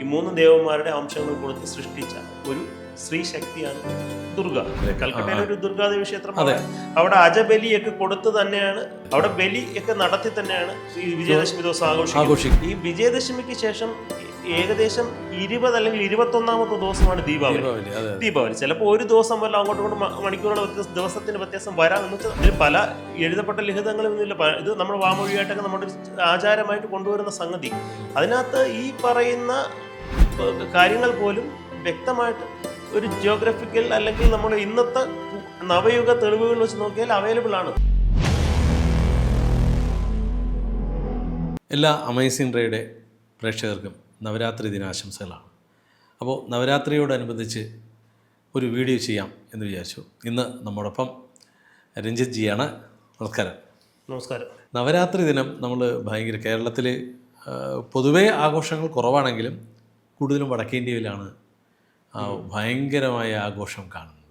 ഈ മൂന്ന് ദേവന്മാരുടെ അംശങ്ങൾ കൊടുത്ത് സൃഷ്ടിച്ച ഒരു സ്ത്രീ ശക്തിയാണ് ദുർഗ. കൽക്കട്ടയിലെ ഒരു ദുർഗാദേവി ക്ഷേത്രമാണ് അവിടെ. അജബലിയൊക്കെ കൊടുത്ത് തന്നെയാണ് അവിടെ ബലി ഒക്കെ നടത്തി തന്നെയാണ് ഈ വിജയദശമി ദിവസം ആഘോഷിക്കുന്നത്. ഈ വിജയദശമിക്ക് ശേഷം ഏകദേശം ഇരുപത് അല്ലെങ്കിൽ ഇരുപത്തൊന്നാമത്തെ ദിവസമാണ് ദീപാവലി. ദീപാവലി ചിലപ്പോൾ ഒരു ദിവസം വല്ല അങ്ങോട്ടും ഇങ്ങോട്ടും മണിക്കൂറുകൾ മണിക്കൂറുകളുടെ വ്യത്യാസം ദിവസത്തിന്റെ വ്യത്യാസം വരാം എന്ന് വെച്ചാൽ ഇതിൽ പല എഴുതപ്പെട്ട ലിഖിതങ്ങളൊന്നുമില്ല പ- ഇത് നമ്മുടെ വാമൊഴിയായിട്ടൊക്കെ നമ്മുടെ ആചാരമായിട്ട് കൊണ്ടുവരുന്ന സംഗതി. അതിനകത്ത് ഈ പറയുന്ന കാര്യങ്ങൾ പോലും വ്യക്തമായിട്ട് ഒരു ജിയോഗ്രഫിക്കൽ അല്ലെങ്കിൽ നമ്മൾ ഇന്നത്തെ നവയുഗ തെളിവുകൾ വെച്ച് നോക്കിയാൽ അവൈലബിൾ ആണ്. എല്ലാ അമേസിംഗ് റേയുടെ പ്രേക്ഷകർക്കും നവരാത്രി ദിനാശംസകളാണ്. അപ്പോൾ നവരാത്രിയോടനുബന്ധിച്ച് ഒരു വീഡിയോ ചെയ്യാം എന്ന് വിചാരിച്ചു. ഇന്ന് നമ്മോടൊപ്പം രഞ്ജിത്ത് ജിയാണ്. നമസ്കാരം. നമസ്കാരം. നവരാത്രി ദിനം നമ്മൾ ഭയങ്കര കേരളത്തിൽ പൊതുവേ ആഘോഷങ്ങൾ കുറവാണെങ്കിലും കൂടുതലും വടക്കേ ഇന്ത്യയിലാണ് ആ ഭയങ്കരമായ ആഘോഷം കാണുന്നത്.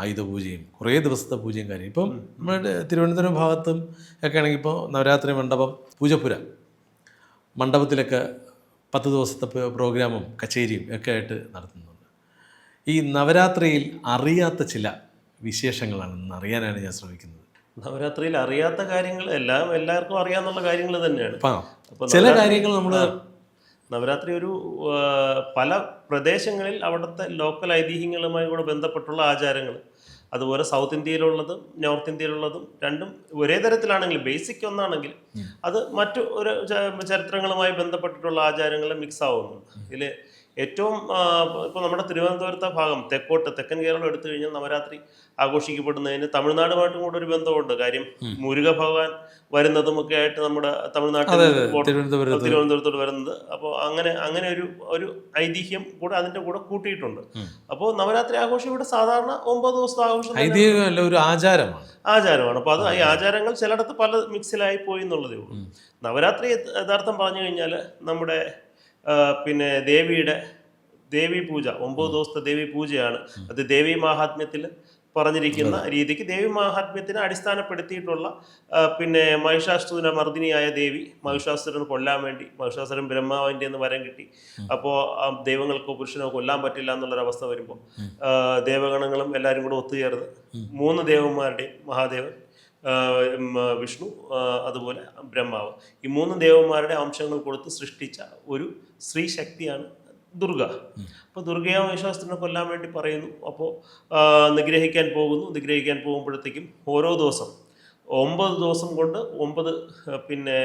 ആയുധപൂജയും കുറേ ദിവസത്തെ പൂജയും കാര്യം ഇപ്പം നമ്മുടെ തിരുവനന്തപുരം ഭാഗത്തും ഒക്കെ ആണെങ്കിൽ ഇപ്പോൾ നവരാത്രി മണ്ഡപം പൂജപ്പുര മണ്ഡപത്തിലൊക്കെ പത്ത് ദിവസത്തെ പ്രോഗ്രാമും കച്ചേരിയും ഒക്കെ ആയിട്ട് നടത്തുന്നുണ്ട്. ഈ നവരാത്രിയിൽ അറിയാത്ത ചില വിശേഷങ്ങളാണ് ഇന്ന് അറിയാനാണ് ഞാൻ ശ്രമിക്കുന്നത്. നവരാത്രിയിൽ അറിയാത്ത കാര്യങ്ങൾ എല്ലാം എല്ലാവർക്കും അറിയാവുന്ന കാര്യങ്ങൾ തന്നെയാണ്. ചില കാര്യങ്ങൾ നമ്മൾ. നവരാത്രി ഒരു പല പ്രദേശങ്ങളിൽ അവിടുത്തെ ലോക്കൽ ഐതിഹ്യങ്ങളുമായി കൂടെ ബന്ധപ്പെട്ടുള്ള ആചാരങ്ങൾ. അതുപോലെ സൗത്ത് ഇന്ത്യയിലുള്ളതും നോർത്ത് ഇന്ത്യയിലുള്ളതും രണ്ടും ഒരേ തരത്തിലാണെങ്കിൽ ബേസിക് ഒന്നാണെങ്കിൽ അത് മറ്റു ഒരു ചരിത്രങ്ങളുമായി ബന്ധപ്പെട്ടിട്ടുള്ള ആചാരങ്ങളെ മിക്സ് ആവുന്നു ഇതിൽ ഏറ്റവും ഇപ്പോൾ നമ്മുടെ തിരുവനന്തപുരത്തെ ഭാഗം തെക്കോട്ട് തെക്കൻ കേരളം എടുത്തു കഴിഞ്ഞാൽ നവരാത്രി ആഘോഷിക്കപ്പെടുന്നതിന് തമിഴ്നാടുമായിട്ടും കൂടെ ഒരു ബന്ധമുണ്ട്. കാര്യം മുരുക ഭഗവാൻ വരുന്നതും ഒക്കെ ആയിട്ട് നമ്മുടെ തമിഴ്നാട്ടിൽ തിരുവനന്തപുരത്തോട് വരുന്നത്. അപ്പോൾ അങ്ങനെ അങ്ങനെ ഒരു ഒരു ഐതിഹ്യം കൂടെ അതിന്റെ കൂടെ കൂട്ടിയിട്ടുണ്ട്. അപ്പോൾ നവരാത്രി ആഘോഷം ഇവിടെ സാധാരണ ഒമ്പത് ദിവസത്തെ ആഘോഷം ഐതിഹ്യമല്ല ഒരു ആചാരമാണ്. ആചാരമാണ്. അപ്പോൾ അത് ഈ ആചാരങ്ങൾ ചിലയിടത്ത് പല മിക്സിലായി പോയി എന്നുള്ളതേ ഉള്ളൂ. നവരാത്രി യഥാർത്ഥം പറഞ്ഞു കഴിഞ്ഞാൽ നമ്മുടെ പിന്നെ ദേവിയുടെ ദേവി പൂജ ഒമ്പത് ദിവസത്തെ ദേവി പൂജയാണ്. അത് ദേവി മാഹാത്മ്യത്തിൽ പറഞ്ഞിരിക്കുന്ന രീതിക്ക് ദേവി മാഹാത്മ്യത്തിനെ അടിസ്ഥാനപ്പെടുത്തിയിട്ടുള്ള പിന്നെ മഹിഷാസുര മർദ്ദിനിയായ ദേവി മഹിഷാസുരൻ കൊല്ലാൻ വേണ്ടി മഹിഷാസുരൻ ബ്രഹ്മാവിന്റെ എന്ന് വരം കിട്ടി. അപ്പോൾ ദൈവങ്ങൾക്കോ പുരുഷനോ കൊല്ലാൻ പറ്റില്ല എന്നുള്ളൊരവസ്ഥ വരുമ്പോൾ ദേവഗണങ്ങളും എല്ലാവരും കൂടെ ഒത്തുചേർന്ന് മൂന്ന് ദേവന്മാരുടെയും മഹാദേവൻ വിഷ്ണു അതുപോലെ ബ്രഹ്മാവ്. ഈ മൂന്ന് ദേവന്മാരുടെ അംശങ്ങൾ കൊടുത്ത് സൃഷ്ടിച്ച ഒരു സ്ത്രീ ശക്തിയാണ് ദുർഗ. അപ്പോൾ ദുർഗയെ വിശ്വാസത്തിനെ കൊല്ലാൻ വേണ്ടി പറയുന്നു. അപ്പോൾ നിഗ്രഹിക്കാൻ പോകുന്നു. നിഗ്രഹിക്കാൻ പോകുമ്പോഴത്തേക്കും ഓരോ ദിവസം ഒമ്പത് ദിവസം കൊണ്ട് ഒമ്പത് പിന്നെ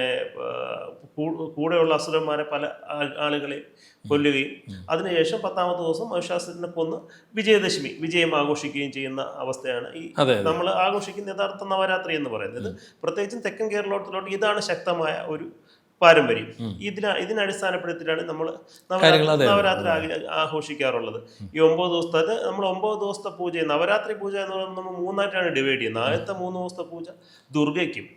കൂടെയുള്ള അസുരന്മാരെ പല ആളുകളെ ആളുകളെയും കൊല്ലുകയും അതിനുശേഷം പത്താമത്തെ ദിവസം മഹിഷാസുരനെ കൊന്ന് വിജയദശമി വിജയം ആഘോഷിക്കുകയും ചെയ്യുന്ന അവസ്ഥയാണ് ഈ നമ്മൾ ആഘോഷിക്കുന്ന യഥാർത്ഥ നവരാത്രി എന്ന് പറയുന്നത്. പ്രത്യേകിച്ചും തെക്കൻ കേരളത്തിലോട്ട് ഇതാണ് ശക്തമായ ഒരു പാരമ്പര്യം. ഇതിന ഇതിനടിസ്ഥാനപ്പെടുത്തിയിട്ടാണ് നമ്മൾ നവരാത്രി ആഘ- ആഘോഷിക്കാറുള്ളത്. ഈ ഒമ്പത് ദിവസത്തെ അത് നമ്മൾ ഒമ്പത് ദിവസത്തെ പൂജ നവരാത്രി പൂജ എന്ന് പറയുന്നത് നമ്മൾ മൂന്നായിട്ടാണ് ഡിവൈഡ് ചെയ്യുന്നത്. ആദ്യത്തെ മൂന്ന് ദിവസത്തെ പൂജ ദുർഗയ്ക്കും.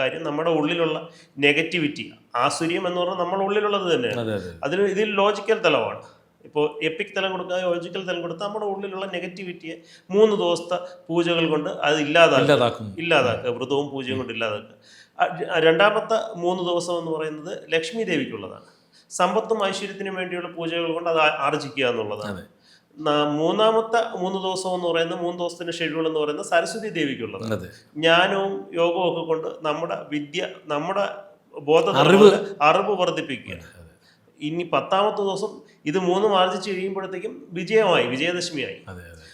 കാര്യം നമ്മുടെ ഉള്ളിലുള്ള നെഗറ്റിവിറ്റി ആസുര്യം എന്ന് പറഞ്ഞാൽ നമ്മുടെ ഉള്ളിലുള്ളത് തന്നെയാണ്. അതെ അതെ. ഇതിൽ ലോജിക്കൽ തലമാണ് ഇപ്പോൾ എപ്പിക് തലം കൊടുക്കുക ലോജിക്കൽ തലം കൊടുത്താൽ നമ്മുടെ ഉള്ളിലുള്ള നെഗറ്റിവിറ്റിയെ മൂന്ന് ദിവസത്തെ പൂജകൾ കൊണ്ട് അത് ഇല്ലാതാക്കും. ഇല്ലാതാക്കുക വ്രതവും പൂജയും കൊണ്ട് ഇല്ലാതാക്കുക. രണ്ടാമത്തെ മൂന്ന് ദിവസം എന്ന് പറയുന്നത് ലക്ഷ്മി ദേവിക്കുള്ളതാണ്. സമ്പത്തും ഐശ്വര്യത്തിനും വേണ്ടിയുള്ള പൂജകൾ കൊണ്ട് അത് ആർജിക്കുക എന്നുള്ളതാണ്. മൂന്നാമത്തെ മൂന്ന് ദിവസം എന്ന് പറയുന്നത് മൂന്ന് ദിവസത്തിന്റെ ഷെഡ്യൂൾ എന്ന് പറയുന്നത് സരസ്വതി ദേവിക്കുള്ളതാണ്. ജ്ഞാനവും യോഗവും ഒക്കെ കൊണ്ട് നമ്മുടെ വിദ്യ നമ്മുടെ ബോധ അറിവ്. അറിവ് വർദ്ധിപ്പിക്കുക. ഇനി പത്താമത്തെ ദിവസം ഇത് മൂന്നും ആർജിച്ച് കഴിയുമ്പോഴത്തേക്കും വിജയമായി വിജയദശമിയായി.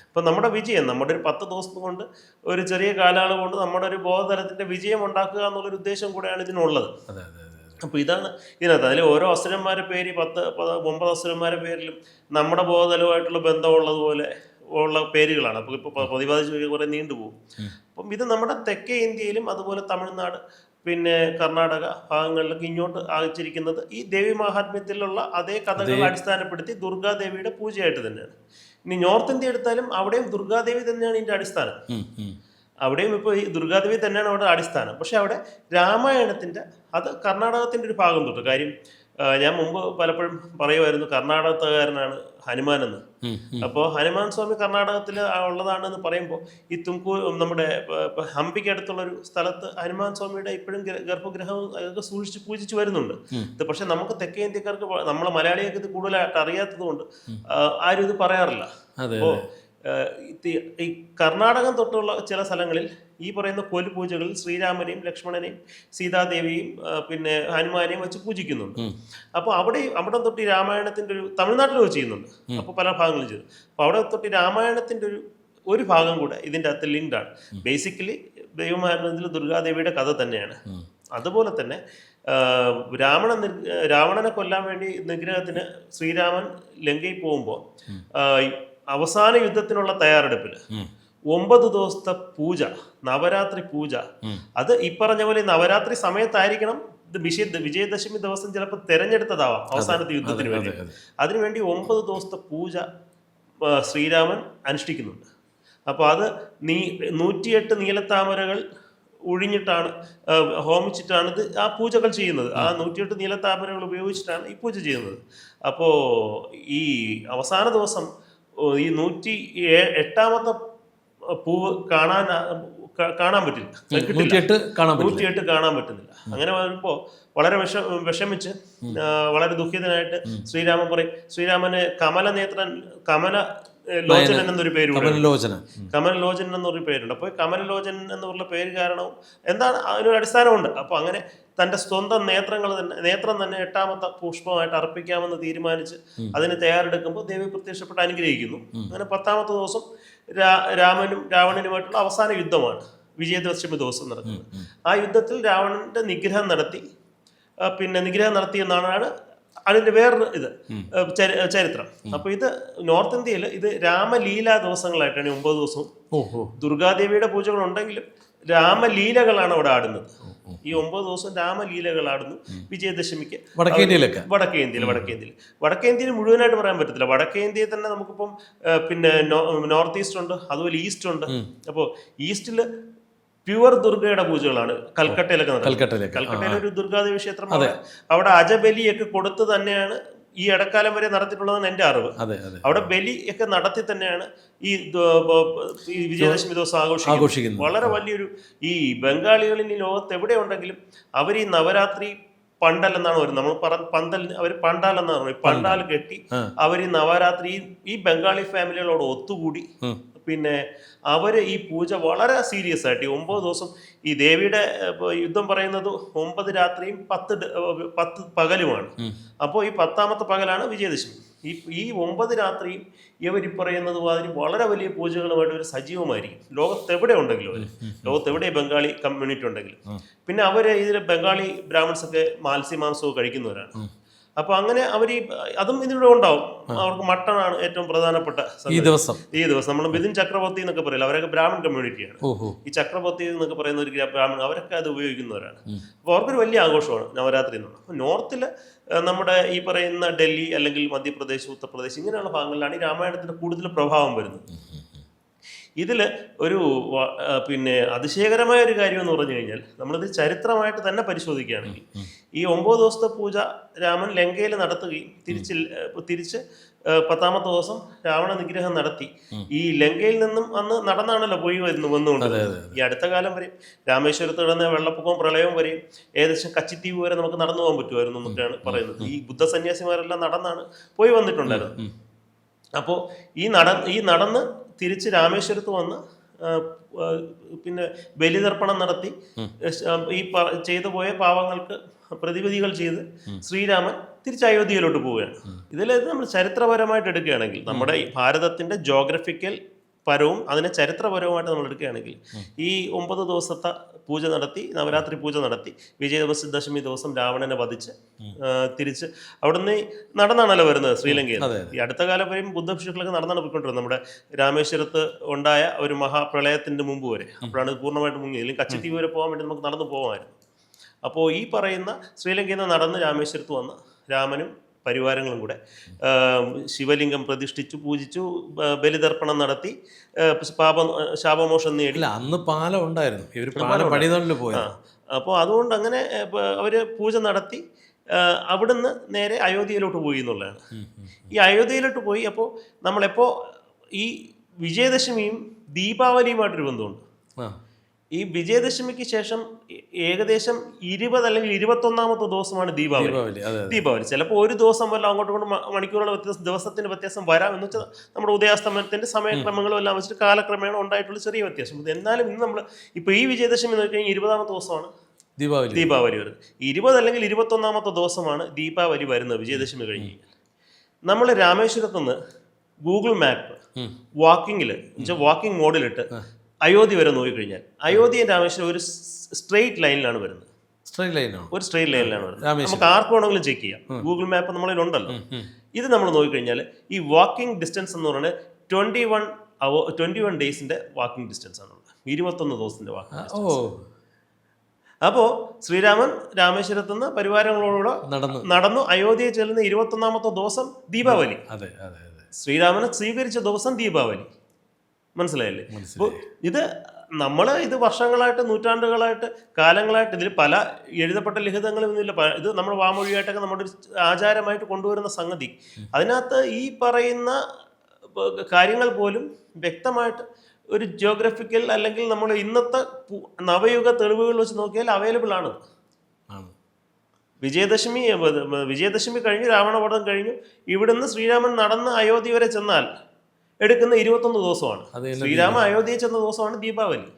അപ്പം നമ്മുടെ വിജയം നമ്മുടെ ഒരു പത്ത് ദിവസം കൊണ്ട് ഒരു ചെറിയ കാലയളവ് കൊണ്ട് നമ്മുടെ ഒരു ബോധതലത്തിന്റെ വിജയം ഉണ്ടാക്കുക എന്നുള്ളൊരു ഉദ്ദേശം കൂടെയാണ് ഇതിനുള്ളത്. അപ്പോൾ ഇതാണ് ഇതിനകത്ത്. അതിൽ ഓരോ അസുരന്മാരുടെ പേര് പത്ത് പത- ഒമ്പത് അസുരന്മാരുടെ പേരിലും നമ്മുടെ ബോധതലവുമായിട്ടുള്ള ബന്ധമുള്ളതുപോലെ ഉള്ള പേരുകളാണ്. അപ്പോൾ ഇപ്പോൾ പ്രതിപാദിച്ച് കുറേ നീണ്ടുപോകും. അപ്പം ഇത് നമ്മുടെ തെക്കേ ഇന്ത്യയിലും അതുപോലെ തമിഴ്നാട് പിന്നെ കർണാടക ഭാഗങ്ങളിലൊക്കെ ഇങ്ങോട്ട് ആചരിക്കുന്നത് ഈ ദേവി മഹാത്മ്യത്തിലുള്ള അതേ കഥകൾ അടിസ്ഥാനപ്പെടുത്തി ദുർഗാദേവിയുടെ പൂജയായിട്ട് തന്നെയാണ്. ഇനി നോർത്ത് ഇന്ത്യ എടുത്താലും അവിടെയും ദുർഗാദേവി തന്നെയാണ് ഇതിന്റെ അടിസ്ഥാനം. അവിടെയും ഇപ്പോൾ ഈ ദുർഗാദേവി തന്നെയാണ് അവിടെ അടിസ്ഥാനം. പക്ഷെ അവിടെ രാമായണത്തിന്റെ അത് കർണാടകത്തിന്റെ ഒരു ഭാഗം തൊട്ട് കാര്യം ഞാൻ മുമ്പ് പലപ്പോഴും പറയുമായിരുന്നു കർണാടകത്തുകാരനാണ് ഹനുമാൻ എന്ന്. അപ്പോൾ ഹനുമാൻ സ്വാമി കർണാടകത്തിൽ ഉള്ളതാണെന്ന് പറയുമ്പോൾ ഈ തുംകൂ നമ്മുടെ ഹംപിക്ക് അടുത്തുള്ള ഒരു സ്ഥലത്ത് ഹനുമാൻ സ്വാമിയുടെ ഇപ്പോഴും ഗർഭഗ്രഹം അതൊക്കെ സൂക്ഷിച്ച് പൂജിച്ച് വരുന്നുണ്ട്. ഇത് പക്ഷെ നമുക്ക് തെക്കേ ഇന്ത്യക്കാർക്ക് നമ്മളെ മലയാളികൾക്ക് ഇത് കൂടുതലായിട്ട് അറിയാത്തത് കൊണ്ട് ആരും ഇത് പറയാറില്ല. അപ്പോൾ ഈ കർണാടകം തൊട്ടുള്ള ചില സ്ഥലങ്ങളിൽ ഈ പറയുന്ന കൊലു പൂജകളിൽ ശ്രീരാമനെയും ലക്ഷ്മണനെയും സീതാദേവിയും പിന്നെ ഹനുമാനെയും വെച്ച് പൂജിക്കുന്നുണ്ട്. അപ്പോൾ അവിടെ അവിടെ തൊട്ട് ഈ രാമായണത്തിന്റെ ഒരു തമിഴ്നാട്ടിൽ വെച്ച് ചെയ്യുന്നുണ്ട്. അപ്പോൾ പല ഭാഗങ്ങളും ചെയ്തു. അപ്പോൾ അവിടെ തൊട്ട് രാമായണത്തിന്റെ രാമായണത്തിന്റെ ഒരു ഒരു ഭാഗം കൂടെ ഇതിന്റെ അകത്ത് ലിങ്ക്ഡ് ആണ്. ബേസിക്കലി ദൈവമാരണത്തിൽ ദുർഗാദേവിയുടെ കഥ തന്നെയാണ്. അതുപോലെ തന്നെ രാവണ രാവണനെ കൊല്ലാൻ വേണ്ടി നിഗ്രഹത്തിന് ശ്രീരാമൻ ലങ്കയിൽ പോകുമ്പോൾ അവസാന യുദ്ധത്തിനുള്ള തയ്യാറെടുപ്പിൽ. ഒമ്പത് ദിവസത്തെ പൂജ നവരാത്രി പൂജ. അത് ഈ പറഞ്ഞ പോലെ നവരാത്രി സമയത്തായിരിക്കണം. വിജയ വിജയദശമി ദിവസം ചിലപ്പോൾ തെരഞ്ഞെടുത്തതാവാം അവസാനത്തെ യുദ്ധത്തിന് വേണ്ടി. അതിനുവേണ്ടി ഒമ്പത് ദിവസത്തെ പൂജ ശ്രീരാമൻ അനുഷ്ഠിക്കുന്നുണ്ട്. അപ്പോൾ അത് നീ നൂറ്റിയെട്ട് നീലത്താമരകൾ ഒഴിഞ്ഞിട്ടാണ് ഹോമിച്ചിട്ടാണ് ഇത് ആ പൂജകൾ ചെയ്യുന്നത്. ആ നൂറ്റിയെട്ട് നീലത്താമരകൾ ഉപയോഗിച്ചിട്ടാണ് ഈ പൂജ ചെയ്യുന്നത്. അപ്പോൾ ഈ അവസാന ദിവസം ഈ നൂറ്റി എട്ടാമത്തെ പൂവ് കാണാൻ കാണാൻ പറ്റില്ല. കിട്ടില്ല. നൂറ്റിയെട്ട് കാണാൻ പറ്റില്ല. നൂറ്റിയെട്ട് കാണാൻ പറ്റുന്നില്ല. അങ്ങനെ വരുമ്പോൾ വളരെ വിഷ വിഷമിച്ച് വളരെ ദുഃഖിതനായിട്ട് ശ്രീരാമൻ പറയും ശ്രീരാമന് കമല നേത്രൻ കമല ലോചനൻ എന്നൊരു പേര്. കമലലോചന. കമലലോചൻ എന്നൊരു പേരുണ്ട്. അപ്പോൾ കമലലോചൻ എന്നുള്ള പേര് കാരണവും എന്താണ് അതിനൊരു അടിസ്ഥാനമുണ്ട്. അപ്പോൾ അങ്ങനെ തന്റെ സ്വന്തം നേത്രങ്ങൾ തന്നെ നേത്രം തന്നെ എട്ടാമത്തെ പുഷ്പമായിട്ട് അർപ്പിക്കാമെന്ന് തീരുമാനിച്ച് അതിന് തയ്യാറെടുക്കുമ്പോൾ ദേവി പ്രത്യക്ഷപ്പെട്ട് അനുഗ്രഹിക്കുന്നു. അങ്ങനെ പത്താമത്തെ ദിവസം രാ രാമനും രാവണനുമായിട്ടുള്ള അവസാന യുദ്ധമാണ്. വിജയദശമി ദിവസം നടക്കുന്നത്. ആ യുദ്ധത്തിൽ രാവണന്റെ നിഗ്രഹം നടത്തി പിന്നെ നിഗ്രഹം നടത്തി എന്നാണ് അതിന്റെ വേറൊരു ഇത് ചരിത്രം. അപ്പൊ ഇത് നോർത്ത് ഇന്ത്യയിൽ ഇത് രാമലീല ദിവസങ്ങളായിട്ടാണ് ഒമ്പത് ദിവസവും ദുർഗാദേവിയുടെ പൂജകൾ ഉണ്ടെങ്കിലും രാമലീലകളാണ് അവിടെ ആടുന്നത്. ഈ ഒമ്പത് ദിവസം രാമലീലകൾ ആടുന്നു. വിജയദശമിക്ക്. വടക്കേ ഇന്ത്യയിലൊക്കെ. വടക്കേ ഇന്ത്യയിൽ വടക്കേ ഇന്ത്യയിൽ വടക്കേ ഇന്ത്യയിൽ മുഴുവനായിട്ട് പറയാൻ പറ്റത്തില്ല. വടക്കേ ഇന്ത്യയിൽ തന്നെ നമുക്കിപ്പം പിന്നെ നോർത്ത് ഈസ്റ്റ് ഉണ്ട് അതുപോലെ ഈസ്റ്റ് ഉണ്ട്. അപ്പോൾ ഈസ്റ്റിൽ പ്യുവർ ദുർഗയുടെ പൂജകളാണ് കൽക്കട്ടയിലൊക്കെ കൽക്കട്ടയിലേക്ക്. കൽക്കട്ടയിലെ ഒരു ദുർഗാദേവി ക്ഷേത്രമാണ് അവിടെ- അവിടെ അജബലിയൊക്കെ കൊടുത്തു തന്നെയാണ് ഈ ഇടക്കാലം വരെ നടത്തിയിട്ടുള്ളതെന്ന് എന്റെ അറിവ്. അതെ അതെ. അവിടെ ബലി ഒക്കെ നടത്തി തന്നെയാണ് ഈ വിജയദശമി ദിവസം ആഘോഷിക്കുന്നത്. വളരെ വലിയൊരു ഈ ബംഗാളികളിൽ ഈ ലോകത്ത് എവിടെ ഉണ്ടെങ്കിലും അവർ ഈ നവരാത്രി പണ്ടൽ എന്നാണ് പറയുന്നത്. നമ്മൾ പറ പന്തൽ അവർ പണ്ടാൽ എന്നാണ് പറയുന്നത്. പണ്ടാൽ കെട്ടി അവർ ഈ നവരാത്രി ഈ- ബംഗാളി ഫാമിലികളോട് ഒത്തുകൂടി. പിന്നെ അവർ ഈ പൂജ വളരെ സീരിയസ് ആയിട്ട് ഈ ഒമ്പത് ദിവസം ഈ ദേവിയുടെ യുദ്ധം പറയുന്നത് ഒമ്പത് രാത്രിയും പത്ത് പത്ത് പകലുമാണ്. അപ്പോൾ ഈ പത്താമത്തെ പകലാണ് വിജയദശമി. ഈ ഈ ഒമ്പത് രാത്രിയും ഇവർ ഈ പറയുന്നത് മാതിരി വളരെ വലിയ പൂജകളുമായിട്ട് ഒരു സജീവമായിരിക്കും. ലോകത്ത് എവിടെ ഉണ്ടെങ്കിലും അവർ ലോകത്ത് എവിടെ ബംഗാളി കമ്മ്യൂണിറ്റി ഉണ്ടെങ്കിലും. പിന്നെ അവർ ഇതിൽ ബംഗാളി ബ്രാഹ്മിൺസൊക്കെ ഒക്കെ മാംസവും കഴിക്കുന്നവരാണ്. അപ്പോൾ അങ്ങനെ അവർ ഈ അതും ഇതിലൂടെ ഉണ്ടാവും. അവർക്ക് മട്ടണാണ് ഏറ്റവും പ്രധാനപ്പെട്ട ഈ ദിവസം. ഈ ദിവസം. നമ്മൾ ബിദിൻ ചക്രവർത്തി എന്നൊക്കെ പറയില്ല? അവരൊക്കെ ബ്രാഹ്മൺ കമ്മ്യൂണിറ്റിയാണ് ഈ ചക്രവർത്തി എന്നൊക്കെ പറയുന്ന ഒരു ബ്രാഹ്മൺ അവരൊക്കെ അത് ഉപയോഗിക്കുന്നവരാണ്. അപ്പോൾ അവർക്കൊരു വലിയ ആഘോഷമാണ് നവരാത്രി എന്നുള്ളത് അപ്പോൾ നോർത്തിൽ നമ്മുടെ ഈ പറയുന്ന ഡൽഹി അല്ലെങ്കിൽ മധ്യപ്രദേശ് ഉത്തർപ്രദേശ് ഇങ്ങനെയുള്ള ഭാഗങ്ങളിലാണ് ഈ രാമായണത്തിന്റെ കൂടുതൽ പ്രഭാവം വരുന്നത്. ഇതിൽ ഒരു പിന്നെ അതിശയകരമായ ഒരു കാര്യം എന്ന് പറഞ്ഞു കഴിഞ്ഞാൽ നമ്മളിത് ചരിത്രമായിട്ട് തന്നെ പരിശോധിക്കുകയാണെങ്കിൽ ഈ ഒമ്പത് ദിവസത്തെ പൂജ രാമൻ ലങ്കയിൽ നടത്തുകയും തിരിച്ച് തിരിച്ച് പത്താമത്തെ ദിവസം രാവണ നിഗ്രഹം നടത്തി. ഈ ലങ്കയിൽ നിന്നും അന്ന് നടന്നാണല്ലോ പോയി വരുന്നു വന്നുകൊണ്ട് ഈ അടുത്ത കാലം വരെയും രാമേശ്വരത്ത് കിടന്ന വെള്ളപ്പൊക്കവും പ്രളയവും വരെയും ഏകദേശം കച്ചിത്തീവ് വരെ നമുക്ക് നടന്നു പോകാൻ പറ്റുമായിരുന്നു എന്നൊക്കെയാണ് പറയുന്നത്. ഈ ബുദ്ധ സന്യാസിമാരെല്ലാം നടന്നാണ് പോയി വന്നിട്ടുണ്ടായിരുന്നു അപ്പോൾ ഈ നട ഈ നടന്ന് തിരിച്ച് രാമേശ്വരത്ത് വന്ന് പിന്നെ ബലിതർപ്പണം നടത്തി ഈ ചെയ്തു പോയ പാവങ്ങൾക്ക് പ്രതിവിധികൾ ചെയ്ത് ശ്രീരാമൻ തിരിച്ച് അയോധ്യയിലോട്ട് പോവുകയാണ് ഇതിൽ നമ്മൾ ചരിത്രപരമായിട്ട് എടുക്കുകയാണെങ്കിൽ നമ്മുടെ ഈ ഭാരതത്തിന്റെ ജോഗ്രഫിക്കൽ പരവും അതിനെ ചരിത്രപരവുമായിട്ട് നമ്മൾ എടുക്കുകയാണെങ്കിൽ ഈ ഒമ്പത് ദിവസത്തെ പൂജ നടത്തി നവരാത്രി പൂജ നടത്തി വിജയദശമി ദിവസം രാവണനെ വധിച്ച് തിരിച്ച് അവിടുന്ന് നടന്നാണല്ലോ വരുന്നത് ശ്രീലങ്കയിൽ. ഈ അടുത്ത കാലം വരെയും ബുദ്ധഭിക്ഷുക്കളൊക്കെ നടന്നാണ് പോയിക്കൊണ്ടിരുന്നത്. നമ്മുടെ രാമേശ്വരത്ത് ഉണ്ടായ ഒരു മഹാപ്രളയത്തിന്റെ മുമ്പ് വരെ. അപ്പോഴാണ് പൂർണമായിട്ട് മുങ്ങി. അല്ലെങ്കിൽ കച്ചിത്തീവ് വരെ പോകാൻ വേണ്ടി നമുക്ക് നടന്നു പോകാമായിരുന്നു അപ്പോൾ ഈ പറയുന്ന ശ്രീലങ്കയിൽ നിന്ന് നടന്ന് രാമേശ്വരത്ത് വന്ന് രാമനും പരിവാരങ്ങളും കൂടെ ശിവലിംഗം പ്രതിഷ്ഠിച്ചു പൂജിച്ചു ബലിതർപ്പണം നടത്തി പാപ ശാപമോഷം നേടി. അന്ന് പാലം ഉണ്ടായിരുന്നു. ഇവർ പാലം പണിതോണ്ടിൽ പോയി അപ്പോൾ അതുകൊണ്ട് അങ്ങനെ അവർ പൂജ നടത്തി അവിടുന്ന് നേരെ അയോധ്യയിലോട്ട് പോയി എന്നുള്ളതാണ്. ഈ അയോധ്യയിലോട്ട് പോയി അപ്പോൾ നമ്മളെപ്പോൾ ഈ വിജയദശമിയും ദീപാവലിയുമായിട്ടൊരു ബന്ധമുണ്ട്. ആ. ഈ വിജയദശമിക്ക് ശേഷം ഏകദേശം ഇരുപത് അല്ലെങ്കിൽ ഇരുപത്തൊന്നാമത്തെ ദിവസമാണ് ദീപാവലി. ദീപാവലി ചിലപ്പോൾ ഒരു ദിവസം വല്ല അങ്ങോട്ടും ഇങ്ങോട്ടും മണിക്കൂറുകളുടെ വ്യത്യാസം ദിവസത്തിന്റെ വ്യത്യാസം വരാം എന്ന് വെച്ചാൽ നമ്മുടെ ഉദയാസ്തമനത്തിന്റെ സമയക്രമങ്ങളും എല്ലാം വെച്ചിട്ട് കാലക്രമേണ ഉണ്ടായിട്ടുള്ള ചെറിയ വ്യത്യാസം. എന്നാലും ഇന്ന് നമ്മൾ ഇപ്പോൾ ഈ വിജയദശമി നോക്കിക്കഴിഞ്ഞാൽ ഇരുപതാമത്തെ ദിവസമാണ് ദീപാവലി. ദീപാവലി വരുന്നത്. ഇരുപത് അല്ലെങ്കിൽ ഇരുപത്തൊന്നാമത്തെ ദിവസമാണ് ദീപാവലി വരുന്നത് വിജയദശമി കഴിഞ്ഞ്. നമ്മൾ രാമേശ്വരത്ത് നിന്ന് ഗൂഗിൾ മാപ്പ്. വാക്കിങ്ങിൽ വാക്കിംഗ് മോഡിലിട്ട് അയോധ്യ വരെ നോക്കിക്കഴിഞ്ഞാൽ അയോധ്യ രാമേശ്വരം ഒരു സ്ട്രെയിറ്റ് ലൈനിലാണ് വരുന്നത്. സ്ട്രെയിറ്റ് ലൈനാണ് ഒരു സ്ട്രെയിറ്റ് ലൈനിലാണ് വരുന്നത്. നമുക്ക് ആർക്ക് വേണമെങ്കിലും ചെക്ക് ചെയ്യാം. ഗൂഗിൾ മാപ്പ് നമ്മളിൽ ഉണ്ടല്ലോ. ഇത് നമ്മൾ നോക്കിക്കഴിഞ്ഞാൽ ഈ വാക്കിംഗ് ഡിസ്റ്റൻസ് എന്ന് പറഞ്ഞാൽ ട്വന്റി വൺ അവ ട്വന്റി വൺ ഡേയ്സിന്റെ വാക്കിംഗ് ഡിസ്റ്റൻസ് ആണുള്ളത് ഇരുപത്തൊന്ന് ദിവസത്തിന്റെ വാക്കിംഗ് ഓ. അപ്പോൾ ശ്രീരാമൻ രാമേശ്വരത്ത് നിന്ന് പരിവാരങ്ങളോടുകൂടെ നടന്നു. നടന്നു. അയോധ്യയിൽ ചെല്ലുന്ന ഇരുപത്തൊന്നാമത്തെ ദിവസം ദീപാവലി. അതെ അതെ. ശ്രീരാമനെ സ്വീകരിച്ച ദിവസം ദീപാവലി. മനസ്സിലായില്ലേ? അപ്പോൾ ഇത് നമ്മൾ ഇത് വർഷങ്ങളായിട്ട് നൂറ്റാണ്ടുകളായിട്ട് കാലങ്ങളായിട്ട് ഇതിൽ പല എഴുതപ്പെട്ട ലിഖിതങ്ങളൊന്നുമില്ല ഇത് നമ്മൾ വാമൊഴിയായിട്ടൊക്കെ നമ്മുടെ ഒരു ആചാരമായിട്ട് കൊണ്ടുവരുന്ന സംഗതി. അതിനകത്ത് ഈ പറയുന്ന കാര്യങ്ങൾ പോലും വ്യക്തമായിട്ട് ഒരു ജിയോഗ്രഫിക്കൽ അല്ലെങ്കിൽ നമ്മൾ ഇന്നത്തെ നവയുഗ തെളിവുകൾ വെച്ച് നോക്കിയാൽ അവൈലബിൾ ആണ്. ആണ്. വിജയദശമി വിജയദശമി കഴിഞ്ഞു രാവണവധം കഴിഞ്ഞു. ഇവിടുന്ന് ശ്രീരാമൻ നടന്ന് അയോധ്യ വരെ ചെന്നാൽ എടുക്കുന്ന ഇരുപത്തൊന്ന് ദിവസമാണ്. ശ്രീരാമ അയോധ്യയിൽ ചെന്ന ദിവസമാണ് ദീപാവലി.